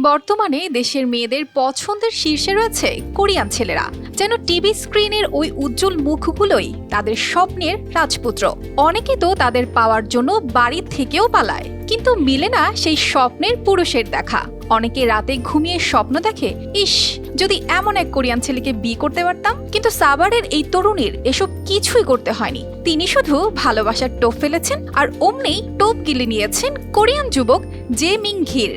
বর্তমানে দেশের মেয়েদের পছন্দের শীর্ষে রয়েছে কোরিয়ান ছেলেরা। যেন টিভি স্ক্রিনের ওই উজ্জ্বল মুখগুলোই তাদের স্বপ্নের রাজপুত্র। অনেকে তো তাদের পাওয়ার জন্য বাড়ির থেকেও পালায়, কিন্তু মিলে না সেই স্বপ্নের পুরুষের দেখা। অনেকে রাতে ঘুমিয়ে স্বপ্ন দেখে, ইস, যদি এমন এক কোরিয়ান ছেলেকে বিয়ে করতে পারতাম, কিন্তু সাবারের এই তরুণীর এসব কিছুই করতে হয়নি। তিনি শুধু ভালোবাসার টোপ ফেলেছেন আর অমনেই টোপ গিলে নিয়েছেন কোরিয়ান যুবক জে মিং ঘির।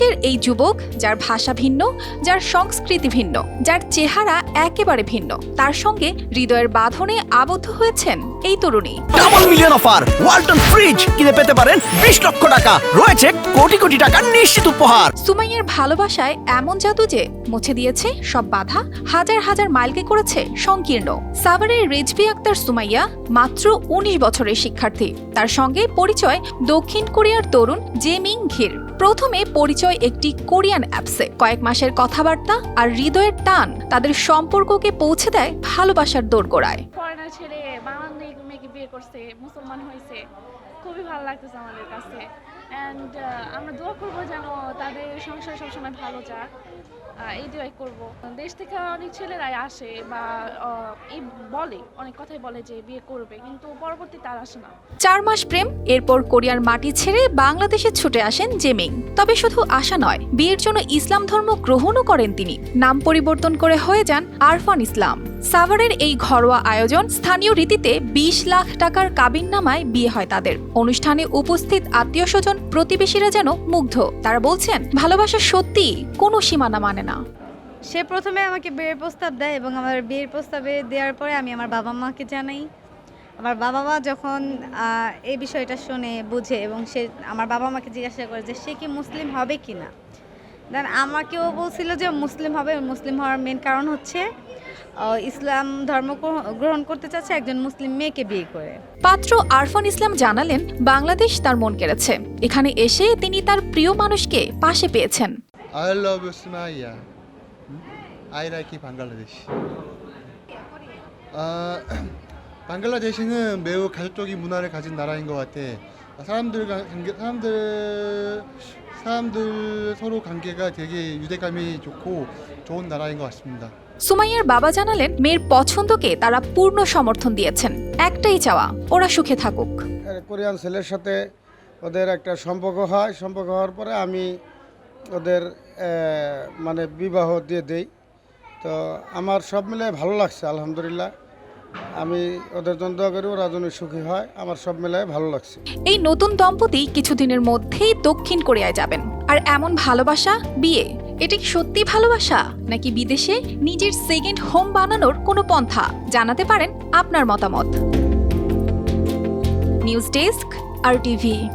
দেশের এই যুবক যার ভাষা ভিন্ন যার সংস্কৃতি ভিন্ন যার চেহারা একেবারে ভিন্ন তার সঙ্গে হৃদয়ের বাঁধনে আবদ্ধ হয়েছেন এই তরুণী। Double million offer Walton fridge কিনে পেতে পারেন বিশ লক্ষ টাকা রয়েছে কোটি কোটি টাকার নিশ্চিত উপহার। সুমাইয়ের ভালোবাসায় এমন জাদু যে মুছে দিয়েছে সব বাধা হাজার হাজার মাইলকে করেছে সংকীর্ণ। সাভারের রেজবি আক্তার সুমাইয়া মাত্র উনিশ বছরের শিক্ষার্থী। তার সঙ্গে পরিচয় দক্ষিণ কোরিয়ার তরুণ জেমিং ঘির। প্রথমে পরিচয় একটি কোরিয়ান অ্যাপসে। কয়েক মাসের কথাবার্তা আর হৃদয়ের টান তাদের সম্পর্ককে পৌঁছে দেয় ভালোবাসার দোরগোড়ায়। ছেলে ছেড়ে মেয়েকে বিয়ে করছে, মুসলমান হয়েছে। খুবই ভালো লাগতেছে আমাদের কাছে। অ্যান্ড আমরা দোয়া করব যেন তাদের সংসার সবসময় ভালো যাক। এই দোয়াই করব। দেশ থেকে অনেক ছেলেরাই আসে বা এই বলে, অনেক কথাই বলে যে বিয়ে করবে, কিন্তু পরবর্তী তার আসে না। চার মাস প্রেম, এরপর কোরিয়ার মাটি ছেড়ে বাংলাদেশে ছুটে আসেন জেমিং। তবে শুধু আশা নয়, বিয়ের জন্য ইসলাম ধর্ম গ্রহণও করেন তিনি। নাম পরিবর্তন করে হয়ে যান আরফান ইসলাম। সাভারের এই ঘরোয়া আয়োজন স্থানীয় রীতিতে বিশ লাখ টাকার কাবিননামায় বিয়ে হয় তাদের। অনুষ্ঠানে উপস্থিত আত্মীয় স্বজন প্রতিবেশীরা যেন মুগ্ধ। তারা বলছেন, ভালোবাসা সত্যি কোনো সীমানা মানে না। সে প্রথমে আমাকে বিয়ের প্রস্তাব দেয় এবং আমার বিয়ের প্রস্তাবে দেওয়ার পরে আমি আমার বাবা মাকে জানাই। আমার বাবা মা যখন এই বিষয়টা শুনে, বুঝে এবং সে, আমার বাবা মাকে জিজ্ঞাসা করে যে সে কি মুসলিম হবে কি না দেন আমাকেও বলছিল যে মুসলিম হবে মুসলিম হওয়ার মেন কারণ হচ্ছে ইসলাম ধর্ম গ্রহণ করতে চাচ্ছে একজন মুসলিম মেয়েকে বিয়ে করে পাত্র আরফান ইসলাম জানালেন বাংলাদেশ তার মন কেড়েছে এখানে এসে তিনি তার প্রিয় মানুষকে পাশে পেয়েছেন Sumaya. I like Bangladesh. 아, 방글라데시는 매우 가족적인 문화를 가진 나라인 것 같아. 사람들과 관계, 사람들 사람들 서로 관계가 되게 유대감이 좋고 좋은 나라인 것 같습니다. সুমাইয়ার বাবা জানালেন মেয়ের পছন্দকে তারা পূর্ণ সমর্থন দিয়েছেন একটাই চাওয়া ওরা সুখে থাকুক আর কোরিয়ান ছেলের সাথে ওদের একটা সম্পর্ক হয় সম্পর্ক হওয়ার পরে আমি ওদের আহ, মানে বিবাহ দিয়ে দেই তো আমার সব মিলে ভালো লাগছে আলহামদুলিল্লাহ আমি ওদের জন্য দোয়া করি, ওরা যেন সুখী হয়। আমার সব মিলে ভালো লাগছে। এই নতুন দম্পতি কিছুদিনের মধ্যেই দক্ষিণ কোরিয়ায় যাবেন। আর এমন ভালোবাসা? বিয়ে? এটা সত্যি ভালোবাসা? নাকি বিদেশে নিজের সেকেন্ড হোম বানানোর কোনো পন্থা? জানাতে পারেন আপনার মতামত। News desk, R TV.